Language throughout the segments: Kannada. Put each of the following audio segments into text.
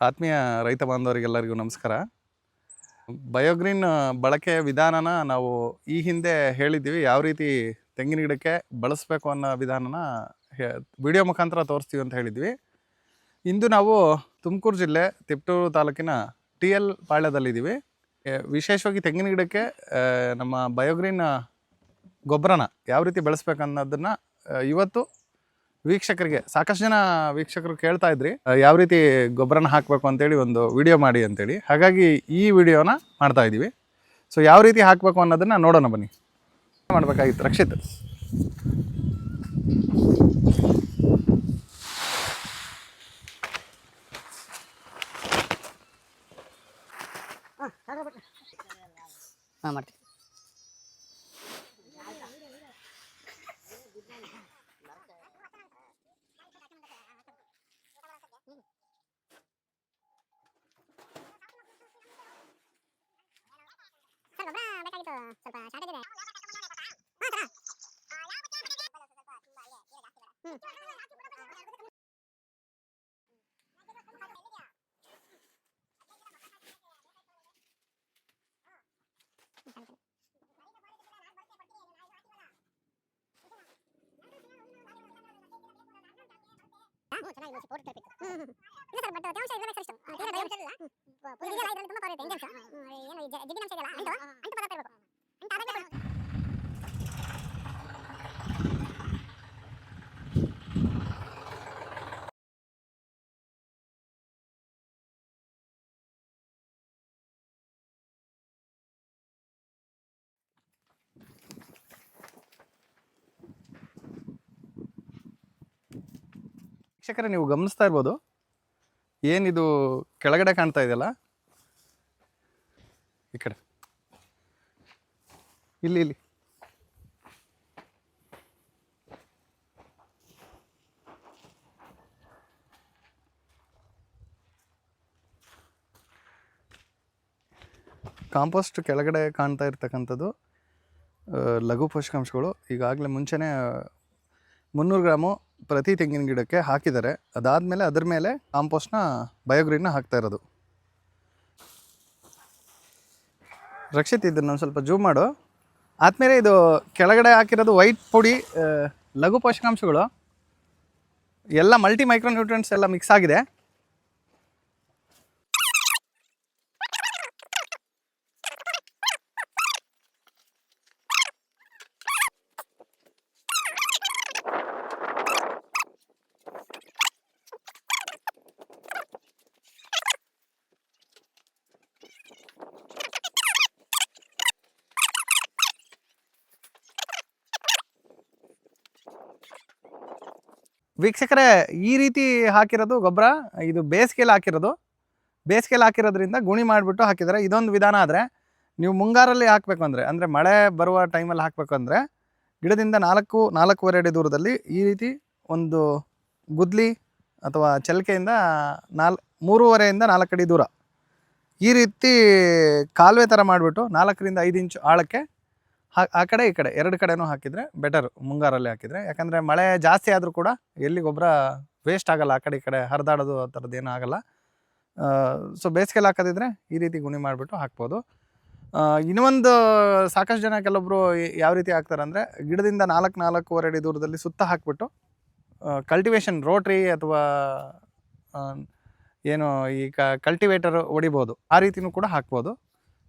ಆತ್ಮೀಯ ರೈತ ಬಾಂಧವರಿಗೆಲ್ಲರಿಗೂ ನಮಸ್ಕಾರ. ಬಯೋಗ್ರೀನ್ ಬಳಕೆಯ ವಿಧಾನನ ನಾವು ಈ ಹಿಂದೆ ಹೇಳಿದ್ದೀವಿ. ಯಾವ ರೀತಿ ತೆಂಗಿನ ಗಿಡಕ್ಕೆ ಬಳಸಬೇಕು ಅನ್ನೋ ವಿಧಾನನ ವಿಡಿಯೋ ಮುಖಾಂತರ ತೋರಿಸ್ತೀವಿ ಅಂತ ಹೇಳಿದ್ವಿ ಇಂದು ನಾವು ತುಮಕೂರು ಜಿಲ್ಲೆ ತಿಪ್ಟೂರು ತಾಲೂಕಿನ ಟಿ ಎಲ್ ಪಾಳ್ಯದಲ್ಲಿದ್ದೀವಿ. ವಿಶೇಷವಾಗಿ ತೆಂಗಿನ ಗಿಡಕ್ಕೆ ನಮ್ಮ ಬಯೋಗ್ರೀನ್ ಗೊಬ್ಬರನ ಯಾವ ರೀತಿ ಬೆಳೆಸ್ಬೇಕನ್ನೋದನ್ನು ಇವತ್ತು ವೀಕ್ಷಕರಿಗೆ, ಸಾಕಷ್ಟು ಜನ ವೀಕ್ಷಕರು ಕೇಳ್ತಾ ಇದ್ರಿ ಯಾವ ರೀತಿ ಗೊಬ್ಬರನ ಹಾಕಬೇಕು ಅಂತೇಳಿ ಒಂದು ವಿಡಿಯೋ ಮಾಡಿ ಅಂತೇಳಿ. ಹಾಗಾಗಿ ಈ ವಿಡಿಯೋನ ಮಾಡ್ತಾ ಇದ್ದೀವಿ. ಸೊ, ಯಾವ ರೀತಿ ಹಾಕಬೇಕು ಅನ್ನೋದನ್ನ ನೋಡೋಣ ಬನ್ನಿ. ಮಾಡಬೇಕಾಗಿತ್ತು. ರಕ್ಷಿತ್. ಹಾಂ, ಮಾಡ್ತೀನಿ ಸರ್ ಗೊಬ್ಬರ ಬೇಕಾಗಿತ್ತು ಸ್ವಲ್ಪ ಶಾರ್ಟೇಜ್ ಇದೆ ಚೆನ್ನಾಗಿದೆ ಫೋಟೋ ತರಬೇಕು ಇಲ್ಲ ಸರ್ ಬಟ್ ತೇವಾಂಶ ಇರಬೇಕು ಸರ್ ಇಷ್ಟು ತೀರಾ ತೇವಾಂಶ ಇಲ್ಲ ಇದೆಯಲ್ಲ ಇದರಲ್ಲಿ ತುಂಬ ಪವರ್ ಇದೆ ಇಂಜನ್ಸ್ ಏನು ಈ ಜ- ಜಿಡ್ಡಿನ ಅಂಶ ಇದೆಯಲ್ಲ ಅಂಟು ಅಂಟು ಪದಾರ್ಥ ಇರಬೇಕು ವೀಕ್ಷಕರೇ, ನೀವು ಗಮನಿಸ್ತಾ ಇರ್ಬೋದು. ಏನಿದು ಕೆಳಗಡೆ ಕಾಣ್ತಾ ಇದೆಯಲ್ಲ? ಈ ಕಡೆ. ಇಲ್ಲಿ ಇಲ್ಲಿ. ಕಾಂಪೋಸ್ಟ್ ಕೆಳಗಡೆ ಕಾಣ್ತಾ ಇರ್ತಕ್ಕಂಥದ್ದು ಲಘು ಪೋಷಕಾಂಶಗಳು. ಈಗಾಗಲೇ ಮುಂಚೆನೇ, ಮುನ್ನೂರು ಗ್ರಾಮು ಪ್ರತಿ ತೆಂಗಿನ ಗಿಡಕ್ಕೆ ಹಾಕಿದ್ದಾರೆ. ಅದಾದಮೇಲೆ ಅದ್ರ ಮೇಲೆ ಕಾಂಪೋಸ್ಟ್ನ ಬಯೋಗ್ರೀನ್ನ ಹಾಕ್ತಾ ಇರೋದು. ರಕ್ಷಿತ್, ಇದನ್ನು ಒಂದು ಸ್ವಲ್ಪ ಜೂಮ್ ಮಾಡು. ಆದಮೇಲೆ ಇದು ಕೆಳಗಡೆ ಹಾಕಿರೋದು ವೈಟ್ ಪುಡಿ ಲಘು ಪೋಷಕಾಂಶಗಳು. ಎಲ್ಲ ಮಲ್ಟಿ ಮೈಕ್ರೋನ್ಯೂಟ್ರೆಂಟ್ಸ್ ಎಲ್ಲ ಮಿಕ್ಸ್ ಆಗಿದೆ. ವೀಕ್ಷಕರೇ, ಈ ರೀತಿ ಹಾಕಿರೋದು ಗೊಬ್ಬರ, ಇದು ಬೇಸಿಗೆಯಲ್ಲಿ ಹಾಕಿರೋದು. ಬೇಸಿಗೆಯಲ್ಲಿ ಹಾಕಿರೋದ್ರಿಂದ ಗುಣಿ ಮಾಡಿಬಿಟ್ಟು ಹಾಕಿದ್ದಾರೆ. ಇದೊಂದು ವಿಧಾನ ಆದರೆ, ನೀವು ಮುಂಗಾರಲ್ಲಿ ಹಾಕಬೇಕು ಅಂದರೆ ಅಂದರೆ ಮಳೆ ಬರುವ ಟೈಮಲ್ಲಿ ಹಾಕಬೇಕು ಅಂದರೆ, ಗಿಡದಿಂದ ನಾಲ್ಕು, ನಾಲ್ಕೂವರೆ ಅಡಿ ದೂರದಲ್ಲಿ ಈ ರೀತಿ ಒಂದು ಗುದ್ಲಿ ಅಥವಾ ಚಲಿಕೆಯಿಂದ ನಾಲ್, ಮೂರುವರೆಯಿಂದ ನಾಲ್ಕು ಅಡಿ ದೂರ. ಈ ರೀತಿ ಕಾಲುವೆ ಥರ ಮಾಡಿಬಿಟ್ಟು ನಾಲ್ಕರಿಂದ ಐದು ಇಂಚು ಆಳಕ್ಕೆ ಆ ಕಡೆ ಈ ಕಡೆ ಎರಡು ಕಡೆನೂ ಹಾಕಿದರೆ ಬೆಟರ್ ಮುಂಗಾರಲ್ಲಿ ಹಾಕಿದರೆ. ಯಾಕಂದರೆ ಮಳೆ ಜಾಸ್ತಿ ಆದರೂ ಕೂಡ ಎಲ್ಲಿ ಗೊಬ್ಬರ ವೇಸ್ಟ್ ಆಗಲ್ಲ, ಆ ಕಡೆ ಈ ಕಡೆ ಹರಿದಾಡೋದು ಆ ಥರದ್ದು ಏನೂ ಆಗಲ್ಲ. ಸೊ ಬೇಸಿಗೆಲ್ಲ ಹಾಕೋದಿದ್ರೆ ಈ ರೀತಿ ಗುಣಿ ಮಾಡಿಬಿಟ್ಟು ಹಾಕ್ಬೋದು. ಇನ್ನೊಂದು ಸಾಕಷ್ಟು ಜನ ಕೆಲವೊಬ್ಬರು ಯಾವ ರೀತಿ ಹಾಕ್ತಾರೆ ಅಂದರೆ ಗಿಡದಿಂದ ನಾಲ್ಕು ನಾಲ್ಕೂವರೆ ಅಡಿ ದೂರದಲ್ಲಿ ಸುತ್ತ ಹಾಕ್ಬಿಟ್ಟು ಕಲ್ಟಿವೇಷನ್ ರೋಟ್ರಿ ಅಥವಾ ಏನು ಈ ಕಲ್ಟಿವೇಟರ್ ಹೊಡಿಬೋದು. ಆ ರೀತಿನೂ ಕೂಡ ಹಾಕ್ಬೋದು.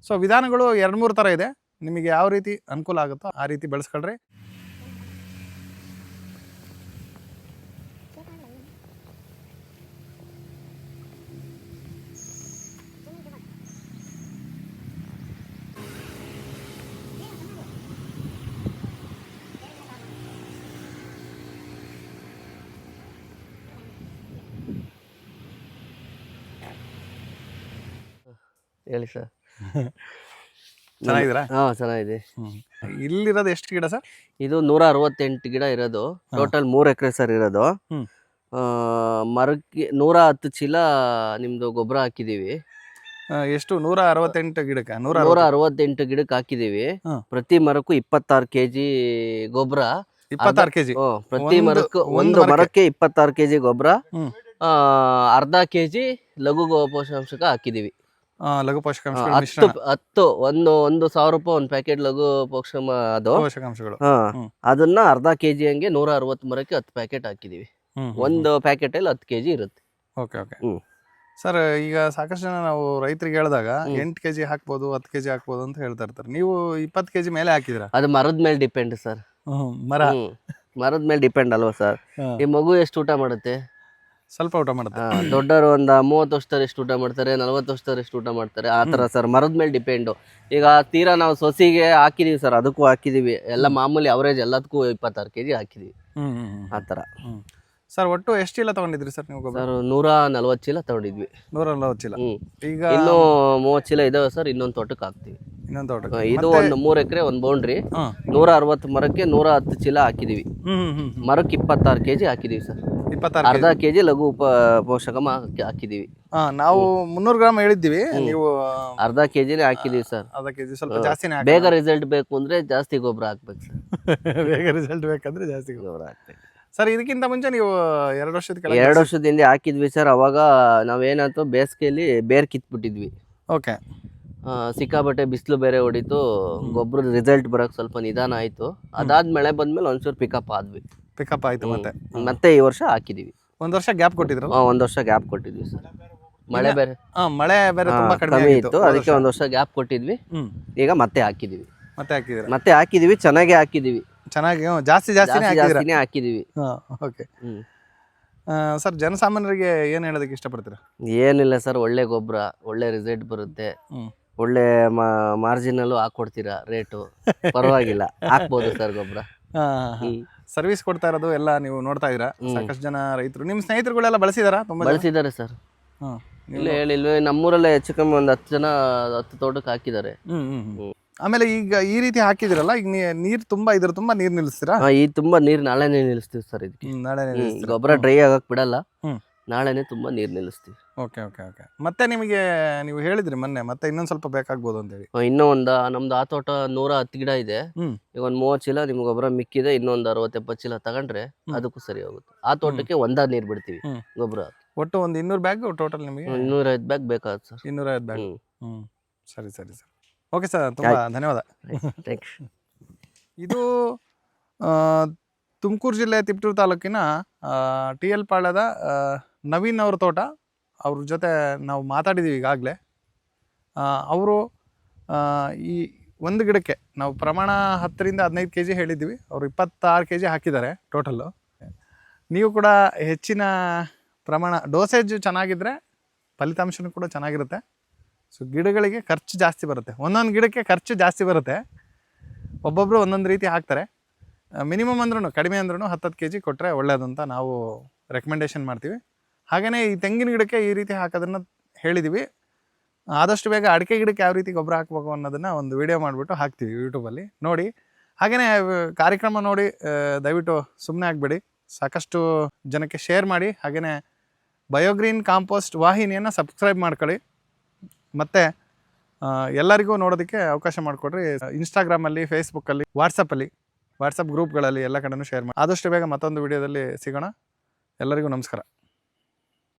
ಸೊ ವಿಧಾನಗಳು ಎರಡು ಮೂರು ಥರ ಇದೆ. ನಿಮಗೆ ಯಾವ ರೀತಿ ಅನುಕೂಲ ಆಗುತ್ತೋ ಆ ರೀತಿ ಬೆಳೆಸ್ಕೊಳ್ರಿ. ಹೇಳಿ ಸರ್ ಚೆನ್ನಾಗಿದ್ದೀರಾ? ಹಾಂ ಚೆನ್ನಾಗಿದೆ. ಇಲ್ಲಿರೋದು ಎಷ್ಟು ಗಿಡ ಸರ್? ಇದು ನೂರ ಅರವತ್ತೆಂಟು ಗಿಡ ಇರೋದು. ಟೋಟಲ್ ಮೂರು ಎಕರೆ ಸರ್ ಇರೋದು. ಮರಕ್ಕೆ ನೂರ ಹತ್ತು ಚೀಲ ನಿಮ್ದು ಗೊಬ್ಬರ ಹಾಕಿದೀವಿ ಎಷ್ಟು? ನೂರ ಅರವತ್ತೆಂಟು ಗಿಡಕ್ಕೆ? ನೂರ ನೂರ ಅರವತ್ತು- ಅರವತ್ತೆಂಟು ಗಿಡಕ್ಕೆ ಹಾಕಿದೀವಿ ಪ್ರತಿ ಮರಕ್ಕೂ ಇಪ್ಪತ್ತಾರು ಕೆಜಿ ಗೊಬ್ಬರ. ಇಪ್ಪತ್ತಾರು ಕೆಜಿ? ಪ್ರತಿ ಮರಕ್ಕೂ ಒಂದು ಮರಕ್ಕೆ? ಇಪ್ಪತ್ತಾರು ಕೆಜಿ ಗೊಬ್ಬರ. ಅರ್ಧ ಕೆಜಿ ಲಘು ಪೋಷಕಾಂಶಕ ಹಾಕಿದೀವಿ ಆ, ಲಘು ಪೋಷಕಾಂಶಗಳ ಹತ್ತು ಮಿಶ್ರಣ. ಹತ್ತು ಒಂದು ಒಂದು ಸಾವಿರ ರೂಪಾಯಿ ಒಂದು ಪ್ಯಾಕೆಟ್ ಲಘು ಅದು. ಪೋಷಕಾಂಶಗಳು. ಹಾ ಹ್ಮ್. ಅದನ್ನ ಅರ್ಧ ಕೆ ಜಿ ಹಂಗೆ ನೂರ ಅರವತ್ತು ಮರಕ್ಕೆ ಹತ್ತು ಪ್ಯಾಕೆಟ್ ಹಾಕಿದೀವಿ. ಒಂದು ಪ್ಯಾಕೆಟ್ ಅಲ್ಲಿ ಹತ್ತು ಕೆಜಿ ಇರುತ್ತೆ. Okay okay. ಹ್ಮ್. ಸರ್ ಈಗ ಸಾಕಷ್ಟು ಜನ ನಾವು ರೈತರಿಗೆ ಹೇಳಿದಾಗ ಹ್ಮ್. ಎಂಟು ಕೆಜಿ ಹಾಕ್ಬೋದು ಹತ್ತು ಕೆಜಿ ಹಾಕ್ಬೋದು ಅಂತ ಹೇಳ್ತಾ ಇರ್ತಾರೆ. ನೀವು ಇಪ್ಪತ್ತು ಕೆಜಿ ಮೇಲೆ ಹಾಕಿದ್ರ ಅದು ಮರದ ಮೇಲೆ ಡಿಪೆಂಡ್ ಸರ್. ಮರ. ಮರದ ಮೇಲೆ ಡಿಪೆಂಡ್ ಅಲ್ವಾ ಸರ್? ಹಾ. ಈ ಮಗು ಎಷ್ಟು ಊಟ ಮಾಡುತ್ತೆ? ಸ್ವಲ್ಪ ಊಟ ಮಾಡ್ತಾರೆ ದೊಡ್ಡವರು ಒಂದು ಮೂವತ್ತು ವರ್ಷದವ್ರು ಎಷ್ಟು ಊಟ ಮಾಡ್ತಾರೆ ನಲವತ್ತು ವರ್ಷದವ್ರು ಎಷ್ಟು ಊಟ ಮಾಡ್ತಾರೆ. ಆ ಥರ ಸರ್ ಮರದ ಮೇಲೆ ಡಿಪೆಂಡು ಈಗ ತೀರಾ ನಾವು ಸೊಸಿಗೆ ಹಾಕಿದೀವಿ ಸರ್ ಅದಕ್ಕೂ ಹಾಕಿದೀವಿ. ಎಲ್ಲ ಮಾಮೂಲಿ ಅವರೇಜ್ ಎಲ್ಲದಕ್ಕೂ ಇಪ್ಪತ್ತಾರು ಕೆ ಜಿ ಹಾಕಿದೀವಿ ಆ ಥರ. ಸರ್ ಒಟ್ಟು ಎಷ್ಟು ಚೀಲ ತಗೊಂಡಿದ್ರಿ ಸರ್ ನೀವು ಸರ್ ನೂರ ನಲ್ವತ್ತು ಚೀಲ ತಗೊಂಡಿದ್ವಿ. ನೂರ ನಲ್ವತ್ತು ಚೀಲ. ಈಗ ಇನ್ನೂ ಮೂವತ್ತು ಚೀಲ ಇದಾವೆ ಸರ್ ಇನ್ನೊಂದು ತೋಟಕ್ಕೆ ಹಾಕ್ತೀವಿ. ಇನ್ನೊಂದು ತೋಟ ಇದು ಒಂದು ಮೂರು ಎಕರೆ ಒಂದು ಬೌಂಡ್ರಿ ನೂರ ಅರವತ್ತು ಮರಕ್ಕೆ ನೂರ ಹತ್ತು ಚೀಲ ಹಾಕಿದೀವಿ. ಮರಕ್ಕೆ ಇಪ್ಪತ್ತಾರು ಕೆ ಜಿ ಹಾಕಿದೀವಿ ಸರ್. ಇಪ್ಪತ್ತಾರು ಅರ್ಧ ಕೆ ಜಿ ಲಘು ಉಪ ಪೋಷಕಮ ಹಾಕಿ- ಹಾಕಿದೀವಿ. ಹಾ ನಾವು ಮುನ್ನೂರು ಗ್ರಾಮ್ ಹೇಳಿದ್ದೀವಿ. ನೀವು ಅರ್ಧ ಕೆ ಜಿನೇ ಹಾಕಿದೀವಿ ಸರ್. ಅರ್ಧ ಕೆಜಿ ಸ್ವಲ್ಪ ಜಾಸ್ತಿನೇ ಹಾಕಿ ಬೇಗ ರಿಸಲ್ಟ್ ಬೇಕು ಅಂದ್ರೆ ಜಾಸ್ತಿ ಗೊಬ್ಬರ ಹಾಕ್ಬೇಕು ಸರ್. ಬೇಗ ರಿಸಲ್ಟ್ ಬೇಕಂದ್ರೆ ಜಾಸ್ತಿ ಗೊಬ್ಬರ ಹಾಕ್ಬೇಕು. ಸರ್ ಇದಕ್ಕಿಂತ ಮುಂಚೆ ನೀವು ಎರಡು ವರ್ಷದ ಕೆಳಗೆ ಎರಡು ವರ್ಷದ ಹಿಂದೆ ಹಾಕಿದ್ವಿ ಸರ್. ಅವಾಗ ನಾವೇನಾಯ್ತು ಬೇಸಿಗೆಯಲ್ಲಿ ಬೇರ್ ಕಿತ್ಬಿಟ್ಟಿದ್ವಿ. ಓಕೆ. ಆ, ಸಿಕ್ಕಾಪಟ್ಟೆ ಬಿಸಿಲು ಬೇರೆ ಹೊಡಿತು ಗೊಬ್ಬರದ ರಿಸಲ್ಟ್ ಬರಕ್ ಸ್ವಲ್ಪ ನಿಧಾನ ಆಯ್ತು. ಅದಾದ್ಮೇಲೆ ಮಳೆ ಬಂದ್ಮೇಲೆ ಒಂಚೂರು ಪಿಕಪ್ ಆದ್ವಿ. ಪಿಕಪ್ ಆಯ್ತು ಮತ್ತೆ. ಮತ್ತೆ ಈ ವರ್ಷ ಹಾಕಿದೀವಿ. ಒಂದ್ ವರ್ಷ ಗ್ಯಾಪ್ ಕೊಟ್ಟಿದ್ರು? ಒಂದ್ ವರ್ಷ ಗ್ಯಾಪ್ ಕೊಟ್ಟಿದ್ವಿ ಸರ್. ಮಳೆ ಬೇರೆ. ಹಾ ಮಳೆ ಬೇರೆ ತುಂಬಾ ಕಡಿಮೆ ಇತ್ತು. ಅದಕ್ಕೆ ಒಂದ್ ವರ್ಷ ಗ್ಯಾಪ್ ಕೊಟ್ಟಿದ್ವಿ. ಈಗ ಮತ್ತೆ ಹಾಕಿದೀವಿ. ಮತ್ತೆ ಹಾಕಿದಿರ ಮತ್ತೆ ಹಾಕಿದೀವಿ ಚೆನ್ನಾಗಿ ಹಾಕಿದೀವಿ. ಚೆನ್ನಾಗಿ ಹ್ಮ್, ಜಾಸ್ತಿ ಜಾಸ್ತಿನೇ ಜಾಸ್ತಿ ಹಾಕಿದಿರ ಜಾಸ್ತಿನೇ ಹಾಕಿದೀವಿ. ಓಕೆ ಹ್ಮ್. ಸರ್ ಜನಸಾಮಾನ್ಯರಿಗೆ ಏನ್ ಹೇಳೋದಕ್ಕೆ ಇಷ್ಟಪಡ್ತೀರಾ? ಏನಿಲ್ಲ ಸರ್ ಒಳ್ಳೆ ಗೊಬ್ಬರ ಒಳ್ಳೆ ರಿಸಲ್ಟ್ ಬರುತ್ತೆ. ಹ್ಮ್. ಒಳ್ಳೆ ಮಾರ್ಜಿನಲ್ಲೂ ಹಾಕೊಡ್ತೀರಾ ರೇಟು ಪರವಾಗಿಲ್ಲ. ಹಾಕ್ಬೋದು ಸರ್ ಗೊಬ್ಬರ. ಸರ್ವಿಸ್ ಕೊಡ್ತಾ ಇರೋದು ಎಲ್ಲ ನೀವು ನೋಡ್ತಾ ಇದ್ದೀರಾ ಸಾಕಷ್ಟು ಜನ ರೈತರು ನಿಮ್ಮ ಸ್ನೇಹಿತರುಗಳೆಲ್ಲ ಬಳಸಿದಾರಾ ತುಂಬಾ ಜನ? ಬಳಸಿದ್ದಾರೆ ಸರ್ ಹ್ಮ್. ಇಲ್ಲ ಹೇಳಿಲ್ವೇ ನಮ್ಮೂರಲ್ಲೇ ಹೆಚ್ಚು ಕಮ್ಮಿ ಒಂದು ಹತ್ತು ಜನ ಹತ್ತು ತೋಟಕ್ಕೆ ಹಾಕಿದ್ದಾರೆ ಹ್ಮ್, ಹ್ಮ್, ಹ್ಮ್. ಹ್ಮ್. ಆಮೇಲೆ ಈಗ ಈ ರೀತಿ ಹಾಕಿದಿರಲ್ಲ ಈಗ ನೀ- ನೀರ್ ತುಂಬಾ ಇದ್ರ ತುಂಬಾ ನೀರ್ ನಿಲ್ಲಿಸ್ತೀರಾ ಹಾ, ಈ ತುಂಬಾ ನೀರು ನಾಳೆನೇ ನಿಲ್ಲಿಸ್ತೀವಿ ಸರ್ ಇದಕ್ಕೆ ನಾಳೆ ಗೊಬ್ಬರ ಡ್ರೈ ಆಗಕ್ ಬಿಡಲ್ಲ ಹ್ಮ್. ನಾಳೆನೆ ತುಂಬ ನೀರು ನಿಲ್ಲಿಸ್ತೀವಿ. Okay okay okay. ಮತ್ತೆ ನಿಮಗೆ ನೀವು ಹೇಳಿದ್ರಿ ಮೊನ್ನೆ ಮತ್ತೆ ಇನ್ನೊಂದು ಸ್ವಲ್ಪ ಬೇಕಾಗ್ಬೋದು ಅಂತ ಹೇಳಿ. ಆ, ಇನ್ನೂ ಒಂದು ನಮ್ದು ಆ ತೋಟ ನೂರ ಹತ್ತು ಗಿಡ ಇದೆ. ಹ್ಮ್. ಈಗ ಒಂದು ಮೂವತ್ತು ಚೀಲ ನಿಮ್ಗೆ ಗೊಬ್ಬರ ಮಿಕ್ಕಿದೆ ಇನ್ನೊಂದು ಅರವತ್ತು ಎಪ್ಪತ್ತು ಚೀಲ ತಗೊಂಡ್ರೆ ಅದಕ್ಕೂ ಸರಿ ಹೋಗುತ್ತೆ. ಆ ತೋಟಕ್ಕೆ ಒಂದ ನೀರು ಬಿಡ್ತೀವಿ ಹ್ಮ್. ಗೊಬ್ಬರ ಒಟ್ಟು ಒಂದು ಇನ್ನೂರು ಬ್ಯಾಗ್ ಟೋಟಲ್ ನಿಮಗೆ? ಇನ್ನೂರೈದು ಬ್ಯಾಗ್ ಬೇಕಾಗುತ್ತೆ ಸರ್. ಇನ್ನೂರೈವತ್ತು ಬ್ಯಾಗ್. ಹ್ಮ್. ಸರಿ ಸರಿ ಸರ್. ಓಕೆ ಸರ್ ತುಂಬ ಧನ್ಯವಾದ. ಥ್ಯಾಂಕ್ಸ್ ಇದು ತುಮಕೂರು ಜಿಲ್ಲೆ ತಿಪ್ಟೂರು ತಾಲೂಕಿನ ಟಿ ಎಲ್ ಪಾಳ್ಯದ ನವೀನ್ ಅವ್ರ ತೋಟ. ಅವ್ರ ಜೊತೆ ನಾವು ಮಾತಾಡಿದ್ದೀವಿ ಈಗಾಗಲೇ. ಅವರು ಈ ಒಂದು ಗಿಡಕ್ಕೆ ನಾವು ಪ್ರಮಾಣ ಹತ್ತರಿಂದ ಹದಿನೈದು ಕೆ ಜಿ ಹೇಳಿದ್ದೀವಿ. ಅವರು ಇಪ್ಪತ್ತಾರು ಕೆ ಜಿ ಹಾಕಿದ್ದಾರೆ ಟೋಟಲ್ಲು. ನೀವು ಕೂಡ ಹೆಚ್ಚಿನ ಪ್ರಮಾಣ ಡೋಸೇಜ್ ಚೆನ್ನಾಗಿದ್ದರೆ ಫಲಿತಾಂಶನೂ ಕೂಡ ಚೆನ್ನಾಗಿರುತ್ತೆ. ಸೊ, ಗಿಡಗಳಿಗೆ ಖರ್ಚು ಜಾಸ್ತಿ ಬರುತ್ತೆ. ಒಂದೊಂದು ಗಿಡಕ್ಕೆ ಖರ್ಚು ಜಾಸ್ತಿ ಬರುತ್ತೆ. ಒಬ್ಬೊಬ್ಬರು ಒಂದೊಂದು ರೀತಿ ಹಾಕ್ತಾರೆ. ಮಿನಿಮಮ್ ಅಂದ್ರೂ ಕಡಿಮೆ ಅಂದ್ರೂ ಹತ್ತತ್ತು ಕೆ ಜಿ ಕೊಟ್ಟರೆ ಒಳ್ಳೇದು ಅಂತ ನಾವು ರೆಕಮೆಂಡೇಶನ್ ಮಾಡ್ತೀವಿ. ಹಾಗೆಯೇ ಈ ತೆಂಗಿನ ಗಿಡಕ್ಕೆ ಈ ರೀತಿ ಹಾಕೋದನ್ನು ಹೇಳಿದ್ದೀವಿ ಆದಷ್ಟು ಬೇಗ ಅಡಿಕೆ ಗಿಡಕ್ಕೆ ಯಾವ ರೀತಿ ಗೊಬ್ಬರ ಹಾಕಬೇಕು ಅನ್ನೋದನ್ನು ಒಂದು ವಿಡಿಯೋ ಮಾಡಿಬಿಟ್ಟು ಹಾಕ್ತೀವಿ ಯೂಟ್ಯೂಬಲ್ಲಿ ನೋಡಿ ಹಾಗೆಯೇ ಕಾರ್ಯಕ್ರಮ ನೋಡಿ ದಯವಿಟ್ಟು ಸುಮ್ಮನೆ ಆಗಬೇಡಿ. ಸಾಕಷ್ಟು ಜನಕ್ಕೆ ಶೇರ್ ಮಾಡಿ ಹಾಗೆಯೇ ಬಯೋಗ್ರೀನ್ ಕಾಂಪೋಸ್ಟ್ ವಾಹಿನಿಯನ್ನು ಸಬ್ಸ್ಕ್ರೈಬ್ ಮಾಡ್ಕೊಳ್ಳಿ. ಮತ್ತು ಎಲ್ಲರಿಗೂ ನೋಡೋದಕ್ಕೆ ಅವಕಾಶ ಮಾಡಿಕೊಡ್ರಿ. ಇನ್ಸ್ಟಾಗ್ರಾಮಲ್ಲಿ ಫೇಸ್ಬುಕ್ಕಲ್ಲಿ ವಾಟ್ಸಪ್ಪಲ್ಲಿ ವಾಟ್ಸಪ್ ಗ್ರೂಪ್ಗಳಲ್ಲಿ ಎಲ್ಲ ಕಡೆನೂ ಶೇರ್ ಮಾಡಿ. ಆದಷ್ಟು ಬೇಗ ಮತ್ತೊಂದು ವಿಡಿಯೋದಲ್ಲಿ ಸಿಗೋಣ. ಎಲ್ಲರಿಗೂ ನಮಸ್ಕಾರ.